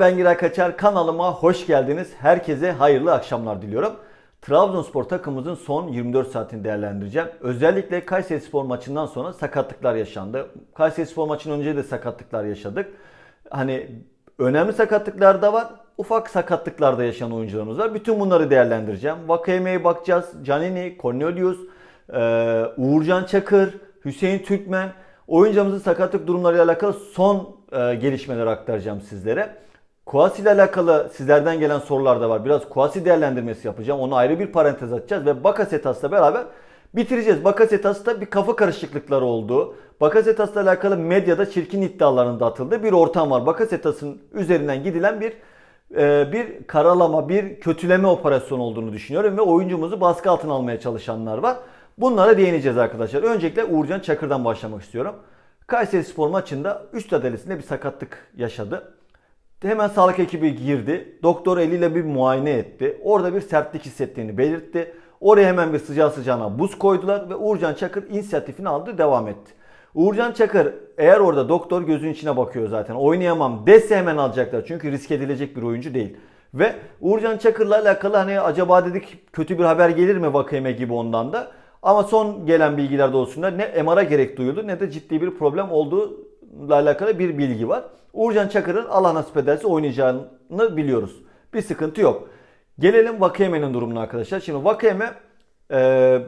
Ben Giray Kaçar. Kanalıma hoş geldiniz. Herkese hayırlı akşamlar diliyorum. Trabzonspor takımımızın son 24 saatini değerlendireceğim. Özellikle Kayseri Spor maçından sonra sakatlıklar yaşandı. Kayseri Spor maçının önce de sakatlıklar yaşadık. Hani önemli sakatlıklar da var. Ufak sakatlıklar da yaşayan oyuncularımız var. Bütün bunları değerlendireceğim. Vakayeme'ye bakacağız. Canini, Cornelius, Uğurcan Çakır, Hüseyin Türkmen. Oyuncumuzun sakatlık durumlarıyla alakalı son e, gelişmeleri aktaracağım sizlere. Kuasi ile alakalı sizlerden gelen sorular da var. Biraz Kuasi değerlendirmesi yapacağım. Onu ayrı bir parantez açacağız ve Bakasetas'la beraber bitireceğiz. Bakasetas'ta bir kafa karışıklıkları oldu. Bakasetas'la alakalı medyada çirkin iddiaların da atıldığı bir ortam var. Bakasetas'ın üzerinden gidilen bir e, bir karalama, bir kötüleme operasyonu olduğunu düşünüyorum ve oyuncumuzu baskı altına almaya çalışanlar var. Bunlara değineceğiz arkadaşlar. Öncelikle Uğurcan Çakır'dan başlamak istiyorum. Kayseri Spor maçında üst adalesinde bir sakatlık yaşadı. Hemen sağlık ekibi girdi. Doktor eliyle bir muayene etti. Orada bir sertlik hissettiğini belirtti. Oraya hemen bir sıcağı sıcağına buz koydular ve Uğurcan Çakır inisiyatifini aldı devam etti. Uğurcan Çakır eğer orada doktor gözün içine bakıyor zaten oynayamam dese hemen alacaklar. Çünkü risk edilecek bir oyuncu değil. Ve Uğurcan Çakır'la alakalı hani acaba dedik kötü bir haber gelir mi Vakayeme gibi ondan da. Ama son gelen bilgiler doğrusunda ne MR'a gerek duyuldu ne de ciddi bir problem olduğuyla alakalı bir bilgi var. Uğurcan Çakır'ın Allah nasip ederse oynayacağını biliyoruz. Bir sıkıntı yok. Gelelim Vakayeme'nin durumuna arkadaşlar. Şimdi Vakayeme e,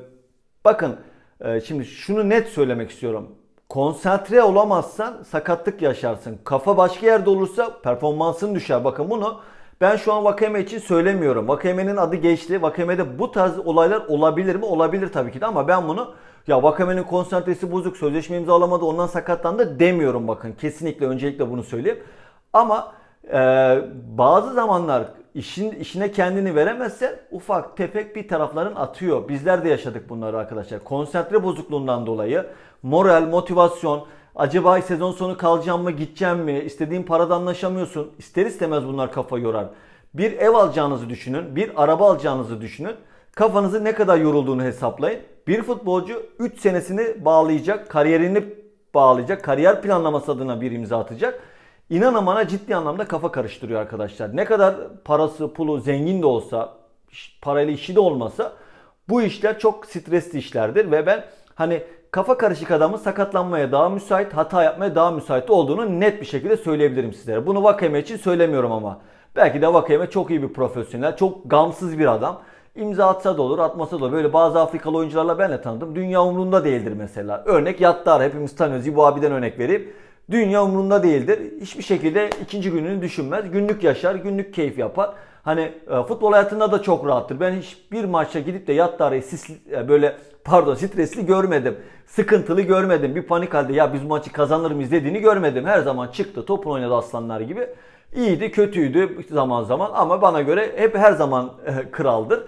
bakın e, şimdi şunu net söylemek istiyorum. Konsantre olamazsan sakatlık yaşarsın. Kafa başka yerde olursa performansın düşer. Bakın bunu ben şu an Vakeme için söylemiyorum. Vakeme'nin adı geçti. Vakeme'de bu tarz olaylar olabilir mi? Olabilir tabii ki de ama ben bunu ya Vakeme'nin konsantresi bozuk, sözleşme imzalamadı, ondan sakatlandı demiyorum bakın. Kesinlikle öncelikle bunu söyleyeyim. Ama e, bazı zamanlar işin işine kendini veremezse ufak tefek bir tarafların atıyor. Bizler de yaşadık bunları arkadaşlar. Konsantre bozukluğundan dolayı moral, motivasyon, Acaba sezon sonu kalacağım mı, gideceğim mi? İstediğin parada anlaşamıyorsun. İster istemez bunlar kafa yorar. Bir ev alacağınızı düşünün, bir araba alacağınızı düşünün. Kafanızı ne kadar yorulduğunu hesaplayın. Bir futbolcu 3 senesini bağlayacak, kariyerini bağlayacak, kariyer planlaması adına bir imza atacak. İnanın bana ciddi anlamda kafa karıştırıyor arkadaşlar. Ne kadar parası, pulu, zengin de olsa, parayla işi de olmasa bu işler çok stresli işlerdir ve ben hani kafa karışık adamın sakatlanmaya daha müsait, hata yapmaya daha müsait olduğunu net bir şekilde söyleyebilirim sizlere. Bunu Vakayeme için söylemiyorum ama. Belki de Vakayeme çok iyi bir profesyonel, çok gamsız bir adam. İmza atsa da olur, atmasa da olur. Böyle bazı Afrikalı oyuncularla ben de tanıdım. Dünya umrunda değildir mesela. Örnek Yattar. Hepimiz tanıyoruz. Bu abiden örnek vereyim. Dünya umrunda değildir. Hiçbir şekilde ikinci gününü düşünmez. Günlük yaşar, günlük keyif yapar. Hani e, futbol hayatında da çok rahattır. Ben hiçbir maçta gidip de Yattar'ı böyle pardon stresli görmedim. Sıkıntılı görmedim. Bir panik halde ya biz maçı kazanır mıyız dediğini görmedim. Her zaman çıktı topun oynadı aslanlar gibi. İyiydi kötüydü zaman zaman ama bana göre hep her zaman e, kraldır.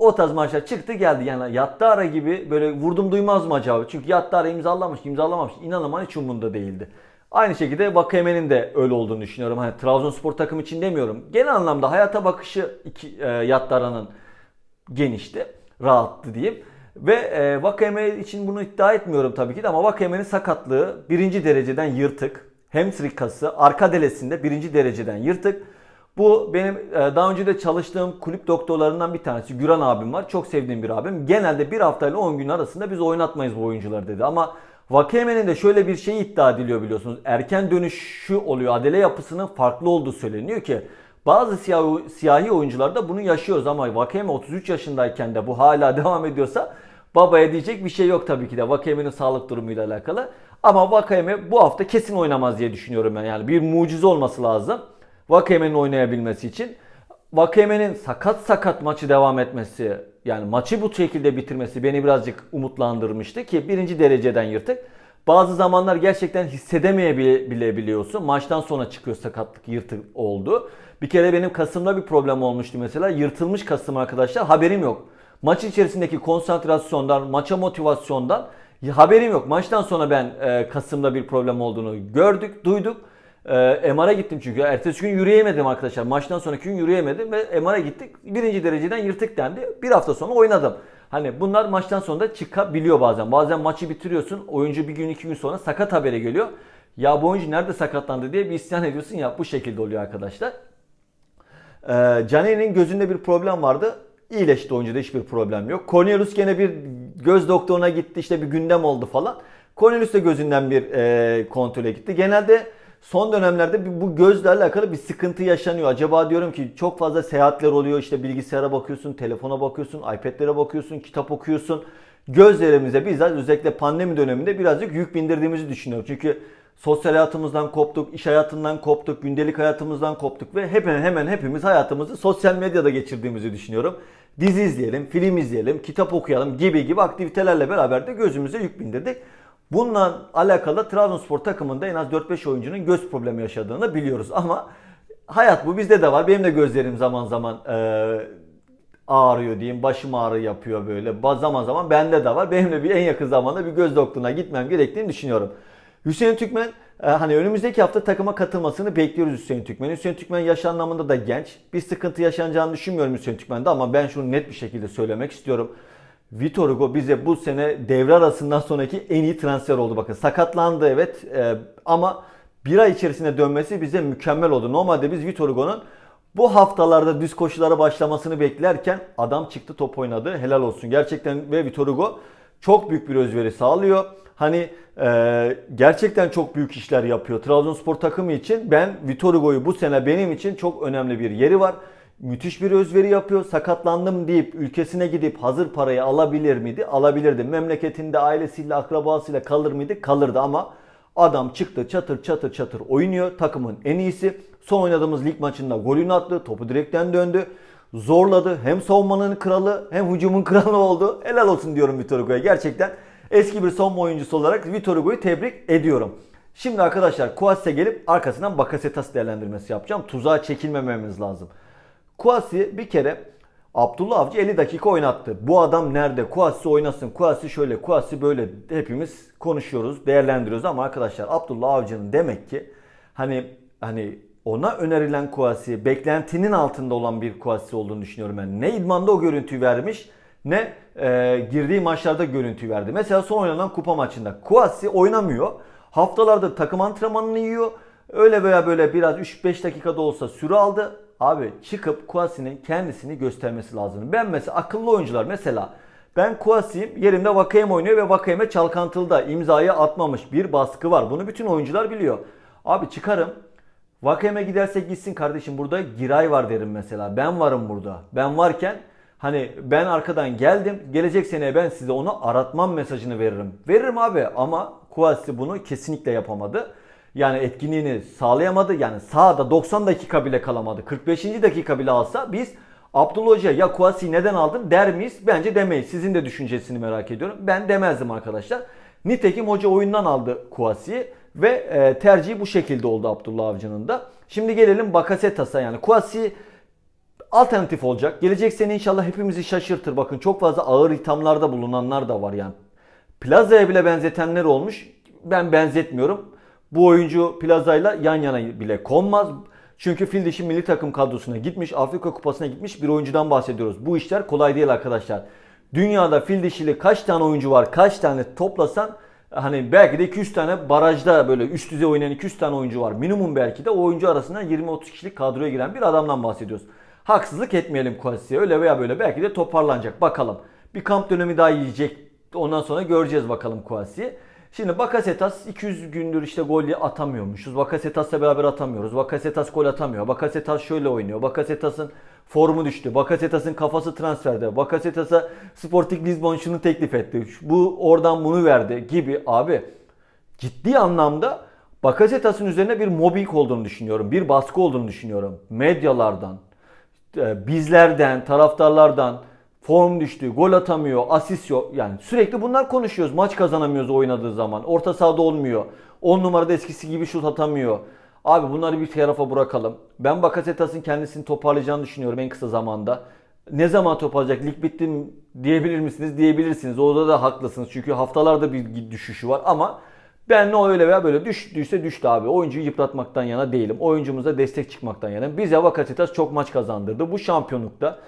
O tarz maçlar çıktı geldi. Yani Yattara gibi böyle vurdum duymaz mı acaba? Çünkü Yattara imzalamış imzalamamış. İnanın hiç umurunda değildi. Aynı şekilde Vakayeme'nin de öyle olduğunu düşünüyorum. Hani Trabzonspor takım için demiyorum. Genel anlamda hayata bakışı iki, e, Yattara'nın genişti. Rahattı diyeyim. Ve e, Vakayeme için bunu iddia etmiyorum tabii ki de ama Vakayeme'nin sakatlığı birinci dereceden yırtık. Hamstring kası arka delesinde birinci dereceden yırtık. Bu benim e, daha önce de çalıştığım kulüp doktorlarından bir tanesi Güran abim var. Çok sevdiğim bir abim. Genelde bir hafta ile 10 gün arasında biz oynatmayız bu oyuncuları dedi. Ama Vakeme'nin de şöyle bir şey iddia ediliyor biliyorsunuz. Erken dönüşü oluyor. Adele yapısının farklı olduğu söyleniyor ki bazı siyahi, siyahi oyuncularda bunu yaşıyoruz ama Vakeme 33 yaşındayken de bu hala devam ediyorsa babaya diyecek bir şey yok tabii ki de Vakeme'nin sağlık durumuyla alakalı. Ama Vakeme bu hafta kesin oynamaz diye düşünüyorum ben. Yani bir mucize olması lazım. Vakayeme'nin oynayabilmesi için. Vakayeme'nin sakat sakat maçı devam etmesi yani maçı bu şekilde bitirmesi beni birazcık umutlandırmıştı ki birinci dereceden yırtık. Bazı zamanlar gerçekten hissedemeyebiliyorsun. Maçtan sonra çıkıyor sakatlık yırtık oldu. Bir kere benim Kasım'da bir problem olmuştu mesela. Yırtılmış Kasım arkadaşlar haberim yok. Maç içerisindeki konsantrasyondan, maça motivasyondan haberim yok. Maçtan sonra ben e, Kasım'da bir problem olduğunu gördük, duyduk. E, MR'a gittim çünkü. Ertesi gün yürüyemedim arkadaşlar. Maçtan sonraki gün yürüyemedim ve MR'a gittik. Birinci dereceden yırtık dendi. Bir hafta sonra oynadım. Hani bunlar maçtan sonra da çıkabiliyor bazen. Bazen maçı bitiriyorsun. Oyuncu bir gün iki gün sonra sakat haberi geliyor. Ya bu oyuncu nerede sakatlandı diye bir isyan ediyorsun ya bu şekilde oluyor arkadaşlar. Ee, Caner'in gözünde bir problem vardı. İyileşti oyuncuda hiçbir problem yok. Cornelius gene bir göz doktoruna gitti işte bir gündem oldu falan. Cornelius de gözünden bir e, kontrole gitti. Genelde son dönemlerde bu gözle alakalı bir sıkıntı yaşanıyor. Acaba diyorum ki çok fazla seyahatler oluyor. İşte bilgisayara bakıyorsun, telefona bakıyorsun, iPad'lere bakıyorsun, kitap okuyorsun. Gözlerimize bizzat özellikle pandemi döneminde birazcık yük bindirdiğimizi düşünüyorum. Çünkü sosyal hayatımızdan koptuk, iş hayatından koptuk, gündelik hayatımızdan koptuk ve hemen hemen hepimiz hayatımızı sosyal medyada geçirdiğimizi düşünüyorum. Dizi izleyelim, film izleyelim, kitap okuyalım gibi gibi aktivitelerle beraber de gözümüze yük bindirdik. Bununla alakalı Trabzonspor takımında en az 4-5 oyuncunun göz problemi yaşadığını biliyoruz ama hayat bu bizde de var. Benim de gözlerim zaman zaman eee, ağrıyor diyeyim. Başım ağrı yapıyor böyle. Zaman zaman bende de var. Benim de bir en yakın zamanda bir göz doktoruna gitmem gerektiğini düşünüyorum. Hüseyin Türkmen e, hani önümüzdeki hafta takıma katılmasını bekliyoruz Hüseyin Türkmen. Hüseyin Türkmen yaş anlamında da genç. Bir sıkıntı yaşanacağını düşünmüyorum Hüseyin Türkmen'de ama ben şunu net bir şekilde söylemek istiyorum. Vitor Hugo bize bu sene devre arasından sonraki en iyi transfer oldu. Bakın sakatlandı evet e, ama bir ay içerisinde dönmesi bize mükemmel oldu. Normalde biz Vitor Hugo'nun bu haftalarda düz koşulara başlamasını beklerken adam çıktı top oynadı. Helal olsun. Gerçekten ve Vitor Hugo çok büyük bir özveri sağlıyor. Hani e, gerçekten çok büyük işler yapıyor. Trabzonspor takımı için ben Vitor Hugo'yu bu sene benim için çok önemli bir yeri var. Müthiş bir özveri yapıyor. Sakatlandım deyip ülkesine gidip hazır parayı alabilir miydi? Alabilirdi. Memleketinde ailesiyle, akrabasıyla kalır mıydı? Kalırdı ama adam çıktı çatır çatır çatır oynuyor. Takımın en iyisi. Son oynadığımız lig maçında golünü attı. Topu direkten döndü. Zorladı. Hem savunmanın kralı hem hücumun kralı oldu. Helal olsun diyorum Vitor Hugo'ya. Gerçekten eski bir savunma oyuncusu olarak Vitor Hugo'yu tebrik ediyorum. Şimdi arkadaşlar Kuas'e gelip arkasından Bakasetas değerlendirmesi yapacağım. Tuzağa çekilmememiz lazım. Kuasi bir kere Abdullah Avcı 50 dakika oynattı. Bu adam nerede? Kuasi oynasın. Kuasi şöyle, Kuasi böyle hepimiz konuşuyoruz, değerlendiriyoruz ama arkadaşlar Abdullah Avcı'nın demek ki hani hani ona önerilen Kuasi beklentinin altında olan bir Kuasi olduğunu düşünüyorum ben. Ne idmanda o görüntüyü vermiş ne e, girdiği maçlarda görüntüyü verdi. Mesela son oynanan kupa maçında Kuasi oynamıyor. Haftalardır takım antrenmanını yiyor. Öyle veya böyle biraz 3-5 dakikada olsa süre aldı. Abi çıkıp Kuasi'nin kendisini göstermesi lazım. Ben mesela akıllı oyuncular mesela ben Kuasi'yim yerimde Vakayem oynuyor ve Vakayem'e çalkantılıda imzayı atmamış bir baskı var. Bunu bütün oyuncular biliyor. Abi çıkarım Vakayem'e gidersek gitsin kardeşim burada Giray var derim mesela. Ben varım burada. Ben varken hani ben arkadan geldim. Gelecek seneye ben size onu aratmam mesajını veririm. Veririm abi ama Kuasi bunu kesinlikle yapamadı. Yani etkinliğini sağlayamadı. Yani sahada 90 dakika bile kalamadı. 45. dakika bile alsa biz Abdullah Hoca ya Kuasi'yi neden aldın der miyiz? Bence demeyiz. Sizin de düşüncesini merak ediyorum. Ben demezdim arkadaşlar. Nitekim hoca oyundan aldı Kuasi'yi ve e, tercihi bu şekilde oldu Abdullah Avcı'nın da. Şimdi gelelim Bakasetas'a yani Kuasi alternatif olacak. Gelecek sene inşallah hepimizi şaşırtır. Bakın çok fazla ağır ithamlarda bulunanlar da var yani. Plaza'ya bile benzetenler olmuş. Ben benzetmiyorum. Bu oyuncu Plaza'yla yan yana bile konmaz. Çünkü fil milli takım kadrosuna gitmiş, Afrika Kupası'na gitmiş bir oyuncudan bahsediyoruz. Bu işler kolay değil arkadaşlar. Dünyada fil dişili kaç tane oyuncu var, kaç tane toplasan hani belki de 200 tane barajda böyle üst düzey oynayan 200 tane oyuncu var. Minimum belki de o oyuncu arasından 20-30 kişilik kadroya giren bir adamdan bahsediyoruz. Haksızlık etmeyelim Kuasi'ye öyle veya böyle belki de toparlanacak bakalım. Bir kamp dönemi daha yiyecek ondan sonra göreceğiz bakalım Kuasi'yi. Şimdi Bakasetas 200 gündür işte gol atamıyormuşuz. Bakasetas'la beraber atamıyoruz. Bakasetas gol atamıyor. Bakasetas şöyle oynuyor. Bakasetas'ın formu düştü. Bakasetas'ın kafası transferde. Bakasetas'a Sporting Lisbon şunu teklif etti. Bu oradan bunu verdi gibi abi. Ciddi anlamda Bakasetas'ın üzerine bir mobbing olduğunu düşünüyorum. Bir baskı olduğunu düşünüyorum. Medyalardan, e, bizlerden, taraftarlardan form düştü, gol atamıyor, asist yok. Yani sürekli bunlar konuşuyoruz. Maç kazanamıyoruz oynadığı zaman. Orta sahada olmuyor. 10 numarada eskisi gibi şut atamıyor. Abi bunları bir tarafa bırakalım. Ben Bakasetas'ın kendisini toparlayacağını düşünüyorum en kısa zamanda. Ne zaman toparlayacak? Lig bitti mi diyebilir misiniz? Diyebilirsiniz. Orada da haklısınız. Çünkü haftalarda bir düşüşü var ama ben ne öyle veya böyle düştüyse düştü abi. Oyuncuyu yıpratmaktan yana değilim. Oyuncumuza destek çıkmaktan yana. Bize Bakasetas çok maç kazandırdı. Bu şampiyonlukta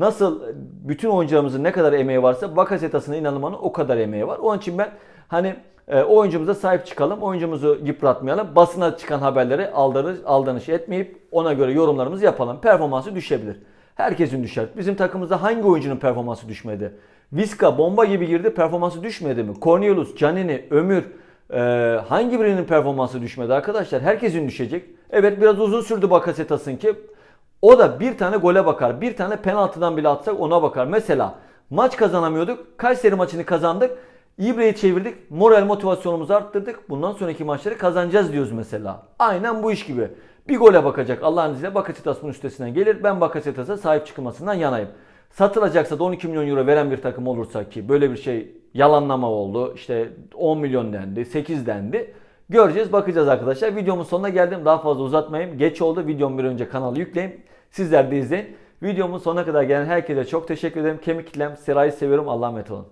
Nasıl bütün oyuncularımızın ne kadar emeği varsa Bakasetas'ın inanılmanın o kadar emeği var. Onun için ben Hani e, oyuncumuza sahip çıkalım, oyuncumuzu yıpratmayalım. Basına çıkan haberleri aldanış, aldanış etmeyip ona göre yorumlarımızı yapalım. Performansı düşebilir. Herkesin düşer. Bizim takımımızda hangi oyuncunun performansı düşmedi? Viska bomba gibi girdi performansı düşmedi mi? Cornelius, Canini, Ömür e, hangi birinin performansı düşmedi arkadaşlar? Herkesin düşecek. Evet biraz uzun sürdü Bakasetas'ın ki. O da bir tane gole bakar. Bir tane penaltıdan bile atsak ona bakar. Mesela maç kazanamıyorduk. Kayseri maçını kazandık. İbre'yi çevirdik. Moral motivasyonumuzu arttırdık. Bundan sonraki maçları kazanacağız diyoruz mesela. Aynen bu iş gibi. Bir gole bakacak Allah'ın izniyle Bakasetas bunun üstesinden gelir. Ben Bakasetas'a sahip çıkılmasından yanayım. Satılacaksa da 12 milyon euro veren bir takım olursa ki böyle bir şey yalanlama oldu. İşte 10 milyon dendi, 8 dendi. Göreceğiz, bakacağız arkadaşlar. Videomun sonuna geldim. Daha fazla uzatmayayım. Geç oldu. Videomu bir önce kanala yükleyeyim. Sizler de izleyin. Videomun sonuna kadar gelen herkese çok teşekkür ederim. Kemik kitlem, Seray'ı seviyorum. Allah'a emanet olun.